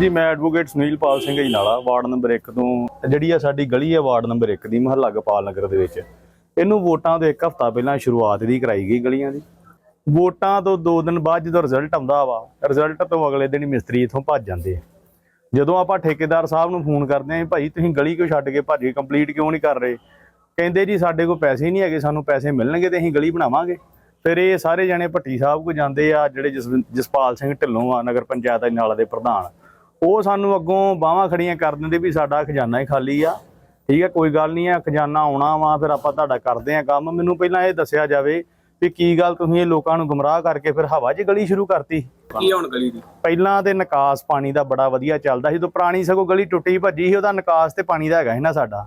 ਜੀ, ਮੈਂ ਐਡਵੋਕੇਟ ਸੁਨੀਲ ਪਾਲ ਸਿੰਘ ਜੀ ਨਾਲਾ ਵਾਰਡ ਨੰਬਰ 1 ਤੋਂ। ਜਿਹੜੀ ਆ ਸਾਡੀ ਗਲੀ ਹੈ ਵਾਰਡ ਨੰਬਰ 1 ਦੀ, ਮਹੱਲਾ ਗੋਪਾਲ ਨਗਰ ਦੇ ਵਿੱਚ। ਇਹਨੂੰ ਵੋਟਾਂ ਤੋਂ ਇੱਕ ਹਫ਼ਤਾ ਪਹਿਲਾਂ ਸ਼ੁਰੂਆਤ ਦੀ ਕਰਾਈ ਗਈ ਗਲੀਆਂ ਦੀ। ਵੋਟਾਂ ਤੋਂ 2 ਦਿਨ ਬਾਅਦ ਜਦੋਂ ਰਿਜ਼ਲਟ ਆਉਂਦਾ ਵਾ ਰਿਜ਼ਲਟ ਤੋਂ ਅਗਲੇ ਦਿਨ ਮਿਸਤਰੀ ਇਥੋਂ ਭੱਜ ਜਾਂਦੇ ਆ। ਜਦੋਂ ਆਪਾਂ ਠੇਕੇਦਾਰ ਸਾਹਿਬ ਨੂੰ ਫੋਨ ਕਰਦੇ ਆਂ ਵੀ ਭਾਈ, ਤੁਸੀਂ ਗਲੀ ਕਿਉਂ ਛੱਡ ਕੇ ਭੱਜ ਗਏ? ਕੰਪਲੀਟ ਕਿਉਂ ਨਹੀਂ ਕਰ ਰਹੇ? ਕਹਿੰਦੇ ਜੀ, ਸਾਡੇ ਕੋਲ ਪੈਸੇ ਨਹੀਂ ਹੈਗੇ, ਸਾਨੂੰ ਪੈਸੇ ਮਿਲਣਗੇ ਤੇ ਅਸੀਂ ਗਲੀ ਬਣਾਵਾਂਗੇ। ਫਿਰ ਇਹ ਸਾਰੇ ਜਣੇ ਭੱਟੀ ਸਾਹਿਬ ਕੋ ਜਾਂਦੇ ਆ, ਜਿਹੜੇ ਜਸਵਿੰ- ਜਸਪਾਲ ਸਿੰਘ ਢਿੱਲੋਂ ਆ, ਨਗਰ ਪੰਚਾਇਤ ਨਾਲਾ ਦੇ ਪ੍ਰਧਾਨ। ਉਹ ਸਾਨੂੰ ਅੱਗੋਂ ਬਾਹਾਂ ਖੜੀਆਂ ਕਰ ਦਿੰਦੇ ਵੀ ਸਾਡਾ ਖਜ਼ਾਨਾ ਹੀ ਖਾਲੀ ਆ। ਠੀਕ ਹੈ ਕੋਈ ਗੱਲ ਨਹੀਂ ਆ ਖਜ਼ਾਨਾ ਆਉਣਾ ਵਾ ਫਿਰ ਆਪਾਂ ਤੁਹਾਡਾ ਕਰਦੇ ਆ ਕੰਮ। ਮੈਨੂੰ ਪਹਿਲਾਂ ਇਹ ਦੱਸਿਆ ਜਾਵੇ ਵੀ ਕੀ ਗੱਲ ਤੁਸੀਂ ਇਹ ਲੋਕਾਂ ਨੂੰ ਗੁੰਮਰਾਹ ਕਰਕੇ ਫਿਰ ਹਵਾ 'ਚ ਗਲੀ ਸ਼ੁਰੂ ਕਰਤੀ। ਕੀ ਹੁਣ ਗਲੀ ਦੀ? ਪਹਿਲਾਂ ਤੇ ਨਿਕਾਸ ਪਾਣੀ ਦਾ ਬੜਾ ਵਧੀਆ ਚੱਲਦਾ ਸੀ ਜਦੋਂ ਪੁਰਾਣੀ ਸਗੋਂ ਗਲੀ ਟੁੱਟੀ ਭੱਜੀ ਸੀ ਉਹਦਾ ਨਿਕਾਸ ਤੇ ਪਾਣੀ ਦਾ ਹੈਗਾ ਸੀ ਨਾ ਸਾਡਾ।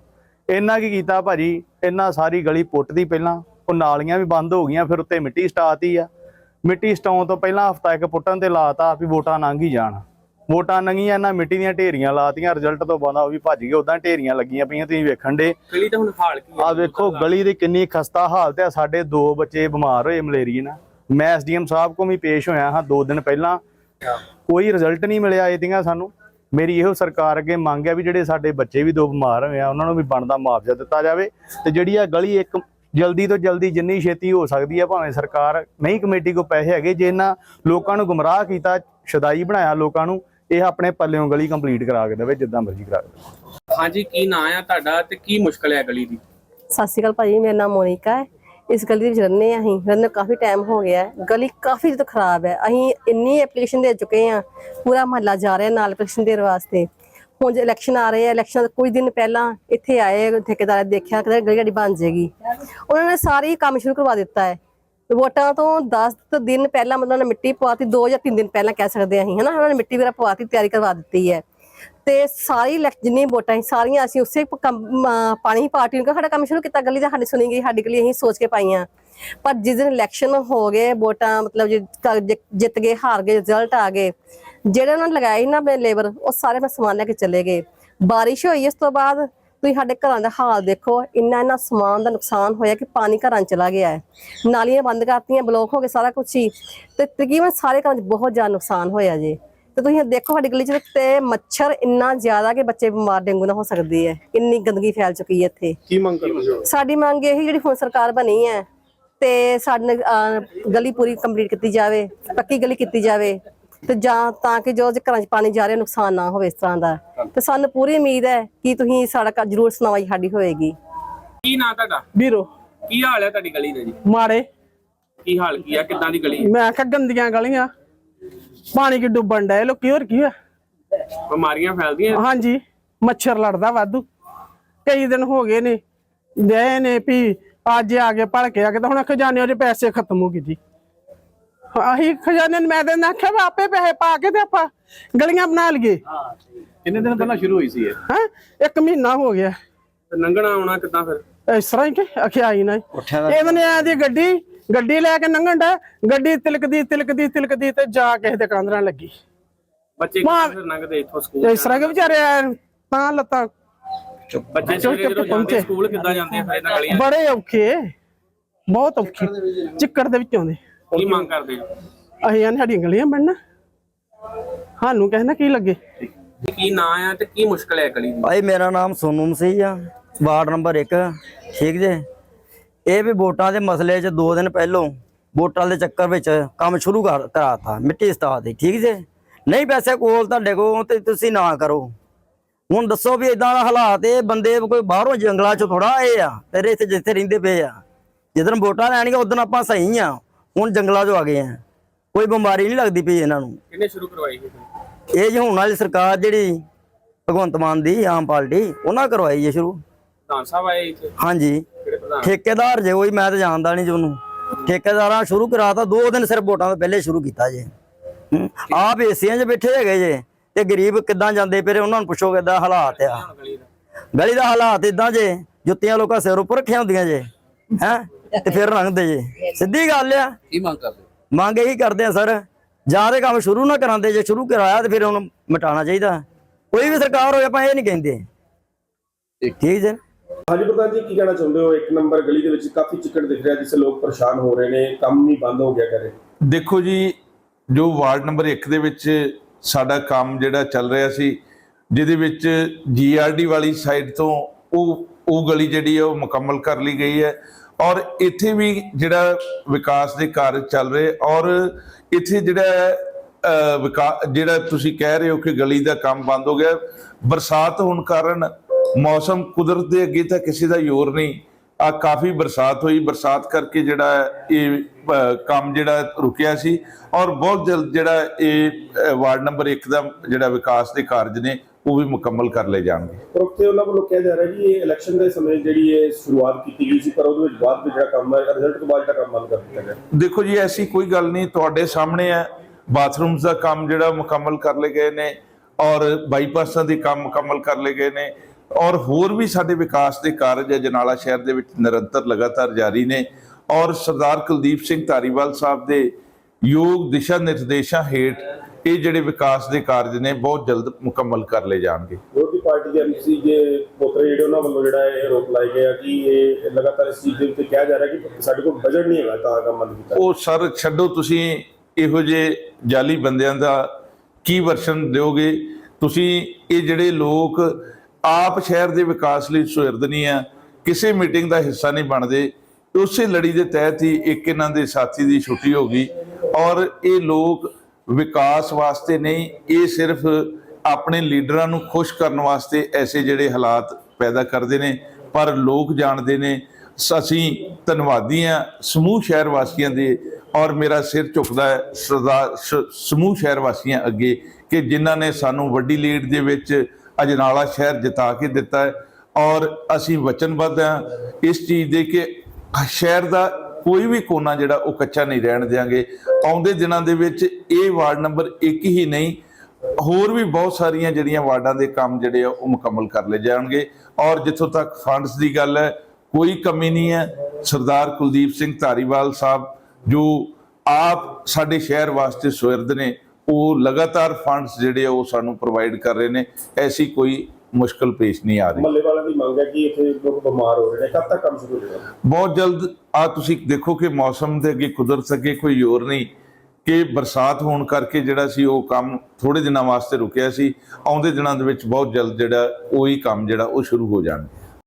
ਇਹਨਾਂ ਕੀ ਕੀਤਾ ਭਾਜੀ? ਇਹਨਾਂ ਸਾਰੀ ਗਲੀ ਪੁੱਟਦੀ ਪਹਿਲਾਂ। ਉਹ ਨਾਲੀਆਂ ਵੀ ਬੰਦ ਹੋ ਗਈਆਂ ਫਿਰ ਉੱਤੇ ਮਿੱਟੀ ਸਟਾਤੀ ਆ। ਮਿੱਟੀ ਸਟਾਉਣ ਤੋਂ ਪਹਿਲਾਂ ਹਫਤਾ ਇੱਕ ਪੁੱਟਣ ਤੇ ਲਾਤਾ ਵੀ ਵੋਟਾਂ ਲੰਘ ਹੀ ਜਾਣ। ਵੋਟਾਂ ਲੰਘੀਆਂ ਇਹਨਾਂ ਮਿੱਟੀ ਦੀਆਂ ਢੇਰੀਆਂ ਲਾਤੀਆਂ ਰਿਜ਼ਲਟ ਤੋਂ ਬਾਅਦ ਉਹ ਵੀ ਭੱਜ ਗਏ ਉਦਾਂ ਢੇਰੀਆਂ ਲੱਗੀਆਂ ਪਈਆਂ ਤੁਸੀਂ ਵੇਖਣ ਦੇ। ਗਲੀ ਤਾਂ ਹੁਣ ਹਾਲ ਕੀ ਆ? ਵੇਖੋ ਗਲੀ ਦੀ ਕਿੰਨੀ ਖਸਤਾ ਹਾਲਤ ਹੈ ਸਾਡੇ ਦੋ ਬੱਚੇ ਬਿਮਾਰ ਹੋਏ ਮਲੇਰੀਏ ਨਾਲ। ਮੈਂ ਐਸਡੀਐਮ ਸਾਹਿਬ ਕੋਲ ਵੀ ਪੇਸ਼ ਹੋਇਆ ਹਾਂ ਦੋ ਦਿਨ ਪਹਿਲਾਂ। ਕੋਈ ਰਿਜ਼ਲਟ ਨਹੀਂ ਮਿਲਿਆ ਇਹਦੀਆਂ ਸਾਨੂੰ। ਮੇਰੀ ਇਹੋ ਸਰਕਾਰ ਅੱਗੇ ਮੰਗ ਹੈ ਵੀ ਜਿਹੜੇ ਸਾਡੇ ਬੱਚੇ ਵੀ ਦੋ ਬਿਮਾਰ ਹੋਏ ਆ ਉਹਨਾਂ ਨੂੰ ਵੀ ਬਣਦਾ ਮੁਆਵਜ਼ਾ ਦਿੱਤਾ ਜਾਵੇ। ਤੇ ਜਿਹੜੀ ਆ ਗਲੀ ਇੱਕ ਜਲਦੀ ਤੋਂ ਜਲਦੀ ਜਿੰਨੀ ਛੇਤੀ ਹੋ ਸਕਦੀ ਹੈ ਭਾਵੇਂ ਸਰਕਾਰ ਨਹੀਂ ਕਮੇਟੀ ਕੋ ਪੈਸੇ ਹੈਗੇ ਜੇ ਇਹਨਾਂ ਲੋਕਾਂ ਨੂੰ ਗੁੰਮਰਾਹ ਕੀਤਾ ਸ਼ਦਾਈ ਬਣਾਇਆ ਲੋਕਾਂ ਨੂੰ ਇਹ ਆਪਣੇ ਪੱਲਿਓਂ ਗਲੀ ਕੰਪਲੀਟ ਕਰਾ ਕੇ ਦੇਵੇ ਜਿੱਦਾਂ ਮਰਜ਼ੀ ਕਰਾ ਕੇ ਦੇਵੇ। ਹਾਂਜੀ ਕੀ ਨਾਂ ਆ ਤੁਹਾਡਾ ਤੇ ਕੀ ਮੁਸ਼ਕਲ ਹੈ ਗਲੀ ਦੀ? ਸਤਿ ਸ਼੍ਰੀ ਅਕਾਲ ਭਾਜੀ ਮੇਰਾ ਨਾਮ ਮੋਨਿਕਾ ਹੈ। ਇਸ ਗਲੀ ਦੇ ਵਿੱਚ ਰਹਿੰਦੇ ਹਾਂ ਅਸੀਂ। ਰਹਿੰਦੇ ਕਾਫੀ ਟਾਈਮ ਹੋ ਗਿਆ ਹੈ। ਗਲੀ ਕਾਫੀ ਜ਼ਿਆਦਾ ਖਰਾਬ ਹੈ। ਅਸੀਂ ਇੰਨੀ ਐਪਲੀਕੇਸ਼ਨ ਦੇ ਚੁੱਕੇ ਹਾਂ। ਪੂਰਾ ਮਹੱਲਾ ਜਾ ਰਿਹਾ ਨਾਲ ਐਪਲੀਕੇਸ਼ਨ ਦੇਣ ਵਾਸਤੇ। ਹੁਣ ਜੇ ਇਲੈਕਸ਼ਨ ਆ ਰਹੇ ਆ ਇਲੈਕਸ਼ਨ ਤੋਂ ਕੁਝ ਦਿਨ ਪਹਿਲਾਂ ਇੱਥੇ ਆਏ ਠੇਕੇਦਾਰ ਦੇਖਿਆ ਕਿ ਗਲੀ ਗੜੀ ਬਣ ਜਾਏਗੀ। ਉਹਨਾਂ ਨੇ ਸਾਰੀ ਕੰਮ ਸ਼ੁਰੂ ਕਰਵਾ ਦਿੱਤਾ ਹੈ। ਵੋਟਾਂ ਤੋਂ 10 ਦਿਨ ਪਹਿਲਾਂ ਮਤਲਬ ਉਹਨਾਂ ਨੇ ਮਿੱਟੀ ਪਵਾਤੀ 2 ਜਾਂ 3 ਦਿਨ ਪਹਿਲਾਂ ਕਹਿ ਸਕਦੇ ਅਸੀਂ, ਹਨਾ? ਉਹਨਾਂ ਨੇ ਮਿੱਟੀ ਵਗੈਰਾ ਪਵਾਤੀ ਤਿਆਰੀ ਕਰਵਾ ਦਿੱਤੀ ਹੈ। ਤੇ ਸਾਰੀ ਜਿੰਨੀ ਵੋਟਾਂ ਸੀ, ਸਾਰੀਆਂ ਅਸੀਂ ਉਸੇ ਪਾਣੀ ਪਾਰਟੀ ਨੂੰ ਸਾਡਾ ਕੰਮ ਸ਼ੁਰੂ ਕੀਤਾ, ਗਲੀ ਦਾ ਸਾਡੀ ਸੁਣੀ ਗਈ, ਸਾਡੀ ਗਲੀ ਅਸੀਂ ਸੋਚ ਕੇ ਪਾਈਆਂ। ਪਰ ਜਿਸ ਦਿਨ ਇਲੈਕਸ਼ਨ ਹੋ ਗਏ, ਵੋਟਾਂ ਮਤਲਬ ਜਿੱਤ ਗਏ, ਹਾਰ ਗਏ, ਰਿਜ਼ਲਟ ਆ ਗਏ, ਜਿਹੜੇ ਉਹਨਾਂ ਨੇ ਲਗਾਏ ਨਾ ਆਪਣੇ ਲੇਬਰ, ਉਹ ਸਾਰੇ ਮੈਂ ਸਮਾਨ ਲੈ ਕੇ ਚਲੇ ਗਏ। ਬਾਰਿਸ਼ ਹੋਈ, ਇਸ ਤੋਂ ਬਾਅਦ ਤੁਸੀਂ ਸਾਡੇ ਘਰਾਂ ਦਾ ਹਾਲ ਦੇਖੋ ਇੰਨਾ ਇੰਨਾ ਸਮਾਨ ਦਾ ਨੁਕਸਾਨ ਹੋਇਆ ਕਿ ਪਾਣੀ ਘਰਾਂ ਚਲਾ ਗਿਆ ਹੈ। ਨਾਲੀਆਂ ਬੰਦ ਕਰਤੀਆਂ ਬਲੌਕ ਹੋ ਗਏ ਸਾਰਾ ਕੁਝ ਹੀ। ਤੇ ਤਕਰੀਬਨ ਸਾਰੇ ਘਰਾਂ 'ਚ ਬਹੁਤ ਜ਼ਿਆਦਾ ਨੁਕਸਾਨ ਹੋਇਆ ਜੇ। ਤੇ ਤੁਸੀਂ ਦੇਖੋ ਸਾਡੀ ਗਲੀ 'ਚ ਤੇ ਮੱਛਰ ਇੰਨਾ ਜ਼ਿਆਦਾ ਕਿ ਬੱਚੇ ਬਿਮਾਰ ਡੇਂਗੂ ਨਾਲ ਹੋ ਸਕਦੇ ਹੈ। ਇੰਨੀ ਗੰਦਗੀ ਫੈਲ ਚੁੱਕੀ ਹੈ ਇੱਥੇ। ਕੀ ਮੰਗ ਕਰਦੇ ਹੋ? ਸਾਡੀ ਮੰਗ ਇਹ ਜਿਹੜੀ ਹੁਣ ਸਰਕਾਰ ਬਣੀ ਹੈ ਤੇ ਸਾਡੇ ਗਲੀ ਪੂਰੀ ਕੰਪਲੀਟ ਕੀਤੀ ਜਾਵੇ ਪੱਕੀ ਗਲੀ ਕੀਤੀ ਜਾਵੇ। ਤੇ ਜਾਂ ਤਾਂ ਕਿ ਜੋ ਘਰਾਂ 'ਚ ਪਾਣੀ ਜਾ ਰਿਹਾ ਨੁਕਸਾਨ ਨਾ ਹੋਵੇ ਇਸ ਤਰ੍ਹਾਂ ਦਾ। ਤੇ ਸਾਨੂੰ ਪੂਰੀ ਉਮੀਦ ਹੈ ਕਿ ਤੁਸੀਂ ਸਾਡਾ ਜ਼ਰੂਰ ਸੁਣਵਾਈ ਸਾਡੀ ਹੋਏਗੀ। ਕੀ ਨਾਂ ਤੁਹਾਡਾ? ਵੀਰੋ। ਕੀ ਹਾਲ ਹੈ ਤੁਹਾਡੀ ਗਲੀ ਦਾ ਜੀ? ਮਾੜੇ। ਕੀ ਹਾਲ ਕੀ ਆ ਕਿੱਦਾਂ ਦੀ ਗਲੀ ਮੈਂ ਕਿਹਾ ਗੰਦੀਆਂ ਗਲੀਆਂ। ਪਾਣੀ ਕਿ ਡੁੱਬਣ ਡਏ ਲੋਕੀ ਹੋਰ ਕੀ ਆ ਬਿਮਾਰੀਆਂ ਫੈਲਦੀਆਂ ਹਾਂਜੀ ਮੱਛਰ ਲੜਦਾ ਵਾਧੂ। ਕਈ ਦਿਨ ਹੋ ਗਏ ਨੇ ਦੇ ਨੇ ਵੀ ਅੱਜ ਆ ਕੇ ਭੜ ਕੇ ਆ ਕੇ ਤਾਂ ਹੁਣ ਖਜ਼ਾਨੇ ਦੇ ਪੈਸੇ ਖਤਮ ਹੋ ਗਏ ਜੀ। ਆਹੀ ਖਜ਼ਾਨੇ ਨੂੰ ਮੈਂ ਤੇ ਨਾ ਆਖਿਆ ਵੀ ਆਪੇ ਪੈਸੇ ਪਾ ਕੇ ਤੇ ਆਪਾਂ ਗਲੀਆਂ ਬਣਾ ਲਈਏ। ਕਿੰਨੇ ਦਿਨ ਪਹਿਲਾਂ ਸ਼ੁਰੂ ਹੋਈ ਸੀ ਇਹ? ਹੈ? ਇੱਕ ਮਹੀਨਾ ਹੋ ਗਿਆ। ਤੇ ਲੰਘਣਾ ਆਉਣਾ ਕਿੱਦਾਂ ਫਿਰ? ਇਸ ਤਰ੍ਹਾਂ ਹੀ ਕਿ ਅਖਿਆ ਹੀ ਨਾ। ਇਹਨੇ ਆ ਦੀ ਗੱਡੀ ਗੱਡੀ ਲੈ ਕੇ ਲੰਘਣ ਦਾ ਗੱਡੀ ਤਿਲਕਦੀ ਤਿਲਕਦੀ ਤਿਲਕਦੀ ਤੇ ਜਾ ਕਿਸੇ ਦੇ ਕਾਂਦਰਾਂ ਲੱਗੀ। ਬੱਚੇ ਮਾਂ- ਕਿੱਥੇ ਫਿਰ ਲੰਘਦੇ ਇੱਥੋਂ ਸਕੂਲ ਇਸ ਤਰ੍ਹਾਂ ਕਿ ਵਿਚਾਰੇ ਐਂ ਤਾਂ ਲੱਤਾਂ ਬੱਚੇ ਸਵੇਰੇ ਚੁੱਪ ਜਦੋਂ ਜਾਂਦੇ ਪਹੁੰਚੇ। ਸਕੂਲ ਕਿੱਦਾਂ ਜਾਂਦੇ ਆ ਫਿਰ ਇਹਨਾਂ ਗਲੀਆਂ ਬੜੇ ਔਖੇ ਬਹੁਤ ਔਖੇ। ਚਿੱਕੜ ਦੇ ਵਿੱਚ ਆਉਂਦੇ। ਕੀ ਮੰਗ ਕਰਦੇ ਹੋ? ਅਸੀਂ ਆਂ ਸਾਡੀਆਂ ਗਲੀਆਂ ਬਣਨਾ। ਸਾਨੂੰ ਕਹਿਣਾ ਕੀ ਲੱਗੇ? ਕੀ ਨਾਂ ਆ ਤੇ ਕੀ ਮੁਸ਼ਕਲ ਹੈ ਗਲੀ ਦੀ? ਭਾਈ ਮੇਰਾ ਨਾਮ ਸੋਨੂ ਮਸੀਹ ਆ ਵਾਰਡ ਨੰਬਰ 1 ਠੀਕ ਜੇ? ਇਹ ਵੀ ਵੋਟਾਂ ਦੇ ਮਸਲੇ 'ਚ 2 ਦਿਨ ਪਹਿਲੋਂ ਵੋਟਾਂ ਦੇ ਚੱਕਰ ਵਿੱਚ ਕੰਮ ਸ਼ੁਰੂ ਕਰ ਕਰਾਤਾ ਮਿੱਟੀ ਸਤਾ ਦੀ ਠੀਕ ਜੇ? ਨਹੀਂ ਪੈਸੇ ਕੋਲ ਤੁਹਾਡੇ ਕੋਲ ਤੇ ਤੁਸੀਂ ਨਾ ਕਰੋ। ਹੁਣ ਦੱਸੋ ਵੀ ਇਦਾਂ ਦਾ ਹਾਲਾਤ ਇਹ ਬੰਦੇ ਕੋਈ ਬਾਹਰੋਂ ਜੰਗਲਾਂ 'ਚ ਥੋੜਾ ਆਏ ਆ ਤੇਰੇ ਇੱਥੇ ਜਿੱਥੇ ਰਹਿੰਦੇ ਪਏ ਆ। ਜਦੋਂ ਵੋਟਾਂ ਲੈਣਗੇ ਉਦੋਂ ਆਪਾਂ ਸਹੀ ਆ। ਹੁਣ ਜੰਗਲਾਂ 'ਚੋਂ ਆ ਗਏ ਆ। ਕੋਈ ਬਿਮਾਰੀ ਨਹੀਂ ਲੱਗਦੀ ਪਈ ਇਹਨਾਂ ਨੂੰ। ਕਿਹਨੇ ਸ਼ੁਰੂ ਕਰਵਾਈ ਇਹ ਇਹ ਜੀ ਹੁਣ ਵਾਲੀ ਸਰਕਾਰ ਜਿਹੜੀ ਭਗਵੰਤ ਮਾਨ ਦੀ ਆਮ ਪਾਰਟੀ ਉਹਨਾਂ ਕਰਵਾਈ ਹੈ ਸ਼ੁਰੂ। ਪ੍ਰਧਾਨ ਸਾਹਿਬ ਆਏ ਇੱਥੇ? ਹਾਂਜੀ। ਕਿਹੜੇ ਪ੍ਰਧਾਨ? ਠੇਕੇਦਾਰ ਜੇ ਕੋਈ ਮੈਂ ਤਾਂ ਜਾਣਦਾ ਨਹੀਂ ਜੀ ਉਹਨੂੰ। ਠੇਕੇਦਾਰਾਂ ਸ਼ੁਰੂ ਕਰਾਤਾ ਦੋ ਦਿਨ ਸਿਰਫ ਵੋਟਾਂ ਤੋਂ ਪਹਿਲੇ ਸ਼ੁਰੂ ਕੀਤਾ ਜੇ। ਆਪ ਏਸੀਆਂ 'ਚ ਬੈਠੇ ਹੈਗੇ ਜੇ। ਤੇ ਗਰੀਬ ਕਿੱਦਾਂ ਜਾਂਦੇ ਫਿਰ ਉਹਨਾਂ ਨੂੰ ਪੁੱਛੋ ਕਿੱਦਾਂ ਹਾਲਾਤ ਆ। ਗਲੀ ਦਾ। ਹਾਲਾਤ ਇਦਾਂ ਜੇ ਜੁੱਤੀਆਂ ਲੋਕਾਂ ਸਿਰ ਉੱਪਰ ਰੱਖੀਆਂ ਹੁੰਦੀਆਂ ਜੇ। ਹੈ? ਤੇ ਫਿਰ ਰੰਗਦੇ ਜੇ। ਸਿੱਧੀ ਗੱਲ ਆ। ਕੀ ਮੰਗ ਕਰਦੇ ਮੰਗ ਇਹੀ ਕਰਦੇ ਆ ਸਰ ਜਾਂ ਕੰਮ ਸ਼ੁਰੂ ਨਾ ਕਰਾਂਦੇ ਜੇ ਸ਼ੁਰੂ ਕਰਾਇਆ ਤੇ ਫਿਰ ਉਹਨੂੰ ਮਿਟਾਉਣਾ ਚਾਹੀਦਾ। ਕੋਈ ਵੀ ਸਰਕਾਰ ਹੋਏ ਆਪਾਂ ਇਹ ਨਹੀਂ ਕਹਿੰਦੇ। ਠੀਕ ਜੇ ਹਾਂਜੀ ਪ੍ਰਧਾਨ ਜੀ ਕੀ ਕਹਿਣਾ ਚਾਹੁੰਦੇ ਹੋ? ਇੱਕ ਨੰਬਰ ਗਲੀ ਦੇ ਵਿੱਚ ਕਾਫੀ ਚਿੱਕੜ ਦਿਖ ਰਿਹਾ ਜਿਸ ਲੋਕ ਪਰੇਸ਼ਾਨ ਹੋ ਰਹੇ ਨੇ ਕੰਮ ਨਹੀਂ ਬੰਦ ਹੋ ਗਿਆ ਕਰੇ ਦੇਖੋ ਜੀ ਜੋ ਵਾਰਡ ਨੰਬਰ 1 ਦੇ ਵਿੱਚ ਸਾਡਾ ਕੰਮ ਜਿਹੜਾ ਚੱਲ ਰਿਹਾ ਸੀ ਜਿਹਦੇ ਵਿੱਚ ਜੀਆਰਡੀ ਵਾਲੀ ਸਾਈਡ ਤੋਂ ਉਹ ਉਹ ਗਲੀ ਜਿਹੜੀ ਹੈ ਉਹ ਮੁਕੰਮਲ ਕਰ ਲਈ ਗਈ ਹੈ। ਔਰ ਇੱਥੇ ਵੀ ਜਿਹੜਾ ਵਿਕਾਸ ਦੇ ਕਾਰਜ ਚੱਲ ਰਹੇ ਔਰ ਇੱਥੇ ਜਿਹੜਾ ਅਹ, ਵਿਕਾ ਜਿਹੜਾ ਤੁਸੀਂ ਕਹਿ ਰਹੇ ਹੋ ਕਿ ਗਲੀ ਦਾ ਕੰਮ ਬੰਦ ਹੋ ਗਿਆ ਬਰਸਾਤ ਹੋਣ ਕਾਰਨ ਮੌਸਮ ਕੁਦਰਤ ਦੇ ਅੱਗੇ ਤਾਂ ਕਿਸੇ ਦਾ ਜ਼ੋਰ ਨਹੀਂ। ਆ ਕਾਫੀ ਬਰਸਾਤ ਹੋਈ ਬਰਸਾਤ ਕਰਕੇ ਜਿਹੜਾ ਇਹ ਕੰਮ ਜਿਹੜਾ ਰੁਕਿਆ ਸੀ ਔਰ ਬਹੁਤ ਜਲਦ ਜਿਹੜਾ ਇਹ ਵਾਰਡ ਨੰਬਰ 1 ਦਾ ਜਿਹੜਾ ਵਿਕਾਸ ਦੇ ਕਾਰਜ ਨੇ ਉਹ ਵੀ ਮੁਕੰਮਲ ਕਰ ਲਏ ਜਾਣਗੇ। ਪਰ ਉੱਥੇ ਉਹਨਾਂ ਵੱਲੋਂ ਕਿਹਾ ਜਾ ਰਿਹਾ ਕਿ ਇਹ ਇਲੈਕਸ਼ਨ ਦੇ ਸਮੇਂ ਜਿਹੜੀ ਇਹ ਸ਼ੁਰੂਆਤ ਕੀਤੀ ਗਈ ਸੀ ਪਰ ਉਹਦੇ ਵਿੱਚ ਬਾਅਦ ਵਿੱਚ ਜਿਹੜਾ ਕੰਮ ਹੈ ਰਿਜ਼ਲਟ ਤੋਂ ਬਾਅਦ ਜਿਹੜਾ ਕੰਮ ਬੰਦ ਕਰ ਦਿੱਤਾ ਗਿਆ। ਦੇਖੋ ਜੀ ਐਸੀ ਕੋਈ ਗੱਲ ਨਹੀਂ ਤੁਹਾਡੇ ਸਾਹਮਣੇ ਹੈ। ਬਾਥਰੂਮਸ ਦਾ ਕੰਮ ਜਿਹੜਾ ਮੁਕੰਮਲ ਕਰ ਲਏ ਗਏ ਨੇ ਔਰ ਬਾਈਪਾਸਾਂ ਦੇ ਕੰਮ ਮੁਕੰਮਲ ਕਰ ਲਏ ਗਏ ਨੇ ਔਰ ਹੋਰ ਵੀ ਸਾਡੇ ਵਿਕਾਸ ਦੇ ਕਾਰਜ ਹੈ ਜਨਾਲਾ ਸ਼ਹਿਰ ਦੇ ਵਿੱਚ ਨਿਰੰਤਰ ਲਗਾਤਾਰ ਜਾਰੀ ਨੇ ਔਰ ਸਰਦਾਰ ਕੁਲਦੀਪ ਸਿੰਘ ਧਾਰੀਵਾਲ ਸਾਹਿਬ ਦੇ ਯੋਗ ਦਿਸ਼ਾ ਨਿਰਦੇਸ਼ਾਂ ਹੇਠ ਇਹ ਜਿਹੜੇ ਵਿਕਾਸ ਦੇ ਕਾਰਜ ਨੇ ਬਹੁਤ ਜਲਦ ਮੁਕੰਮਲ ਕਰ ਲਏ ਜਾਣਗੇ। ਵਿਰੋਧੀ ਪਾਰਟੀ ਦੇ ਐਮਸੀ ਜੇ ਪੋਤਰੇ ਜਿਹੜੇ ਉਹਨਾਂ ਵੱਲੋਂ ਜਿਹੜਾ ਇਹ ਆਰੋਪ ਲਾਏ ਗਏ ਆ ਕਿ ਇਹ ਲਗਾਤਾਰ ਇਸ ਚੀਜ਼ ਦੇ ਉੱਤੇ ਕਿਹਾ ਜਾ ਰਿਹਾ ਕਿ ਸਾਡੇ ਕੋਲ ਬਜਟ ਨਹੀਂ ਹੈਗਾ ਤਾਂ ਕੰਮ ਬੰਦ ਕੀਤਾ। ਉਹ ਸਰ ਛੱਡੋ ਤੁਸੀਂ ਇਹੋ ਜਿਹੇ ਜਾਲੀ ਬੰਦਿਆਂ ਦਾ ਕੀ ਵਰਸ਼ਨ ਦਿਓਗੇ? ਤੁਸੀਂ ਇਹ ਜਿਹੜੇ ਲੋਕ ਆਪ ਸ਼ਹਿਰ ਦੇ ਵਿਕਾਸ ਲਈ ਸੁਹਿਰਦ ਨਹੀਂ ਆ ਕਿਸੇ ਮੀਟਿੰਗ ਦਾ ਹਿੱਸਾ ਨਹੀਂ ਬਣਦੇ। ਉਸੇ ਲੜੀ ਦੇ ਤਹਿਤ ਹੀ ਇੱਕ ਇਹਨਾਂ ਦੇ ਸਾਥੀ ਦੀ ਛੁੱਟੀ ਹੋ ਗਈ ਔਰ ਇਹ ਲੋਕ ਵਿਕਾਸ ਵਾਸਤੇ ਨਹੀਂ, ਇਹ ਸਿਰਫ ਆਪਣੇ ਲੀਡਰਾਂ ਨੂੰ ਖੁਸ਼ ਕਰਨ ਵਾਸਤੇ ਐਸੇ ਜਿਹੜੇ ਹਾਲਾਤ ਪੈਦਾ ਕਰਦੇ ਨੇ, ਪਰ ਲੋਕ ਜਾਣਦੇ ਨੇ, ਅਸੀਂ ਧੰਨਵਾਦੀ ਹਾਂ ਸਮੂਹ ਸ਼ਹਿਰ ਵਾਸੀਆਂ ਦੇ ਔਰ ਮੇਰਾ ਸਿਰ ਝੁਕਦਾ ਹੈ ਸਰਦਾਰ ਸਮੂਹ ਸ਼ਹਿਰ ਵਾਸੀਆਂ ਅੱਗੇ ਕਿ ਜਿਨ੍ਹਾਂ ਨੇ ਸਾਨੂੰ ਵੱਡੀ ਲੀਡ ਦੇ ਵਿੱਚ ਅਜਨਾਲਾ ਸ਼ਹਿਰ ਜਿਤਾ ਕੇ ਦਿੱਤਾ ਹੈ ਔਰ ਅਸੀਂ ਵਚਨਬੱਧ ਹਾਂ ਇਸ ਚੀਜ਼ ਦੇ ਕਿ ਸ਼ਹਿਰ ਦਾ ਕੋਈ ਵੀ ਕੋਨਾ ਜਿਹੜਾ ਉਹ ਕੱਚਾ ਨਹੀਂ ਰਹਿਣ ਦਿਆਂਗੇ। ਆਉਂਦੇ ਦਿਨਾਂ ਦੇ ਵਿੱਚ ਇਹ ਵਾਰਡ ਨੰਬਰ 1 ਹੀ ਨਹੀਂ, ਹੋਰ ਵੀ ਬਹੁਤ ਸਾਰੀਆਂ ਜਿਹੜੀਆਂ ਵਾਰਡਾਂ ਦੇ ਕੰਮ ਜਿਹੜੇ ਆ ਉਹ ਮੁਕੰਮਲ ਕਰ ਲਏ ਜਾਣਗੇ। ਔਰ ਜਿੱਥੋਂ ਤੱਕ ਫੰਡਸ ਦੀ ਗੱਲ ਹੈ, ਕੋਈ ਕਮੀ ਨਹੀਂ ਹੈ। ਸਰਦਾਰ ਕੁਲਦੀਪ ਸਿੰਘ ਧਾਰੀਵਾਲ ਸਾਹਿਬ, ਜੋ ਆਪ ਸਾਡੇ ਸ਼ਹਿਰ ਵਾਸਤੇ ਸੁਹਿਰਦ ਨੇ, ਉਹ ਲਗਾਤਾਰ ਫੰਡਸ ਜਿਹੜੇ ਆ ਉਹ ਸਾਨੂੰ ਪ੍ਰੋਵਾਈਡ ਕਰ ਰਹੇ ਨੇ। ਐਸੀ ਕੋਈ ਮੁਸ਼ਕਲ ਪੇਸ਼ ਨਹੀਂ ਆ ਰਹੀ। ਮੱਲੇ ਵਾਲਿਆਂ ਦੀ ਮੰਗ ਹੈ ਕਿ ਇੱਥੇ ਲੋਕ ਬਿਮਾਰ ਹੋ ਰਹੇ ਨੇ ਕਦ ਤੱਕ ਕੰਮ ਸ਼ੁਰੂ ਹੋ ਜਾਏਗਾ? ਬਹੁਤ ਜਲਦ ਆ ਤੁਸੀਂ ਦੇਖੋ ਕਿ ਮੌਸਮ ਦੇ ਅੱਗੇ ਕੁਦਰਤ ਅੱਗੇ ਕੋਈ ਜ਼ੋਰ ਨਹੀਂ ਕਿ ਬਰਸਾਤ ਹੋਣ ਕਰਕੇ ਜਿਹੜਾ ਸੀ ਉਹ ਕੰਮ ਥੋੜੇ ਦਿਨਾਂ ਵਾਸਤੇ ਰੁਕਿਆ ਸੀ ਆਉਂਦੇ ਦਿਨਾਂ ਦੇ ਵਿੱਚ ਬਹੁਤ ਜਲਦ ਜਿਹੜਾ ਉਹੀ ਕੰਮ ਜਿਹੜਾ ਉਹ ਸ਼ੁਰੂ ਹੋ ਜਾਣਗੇ।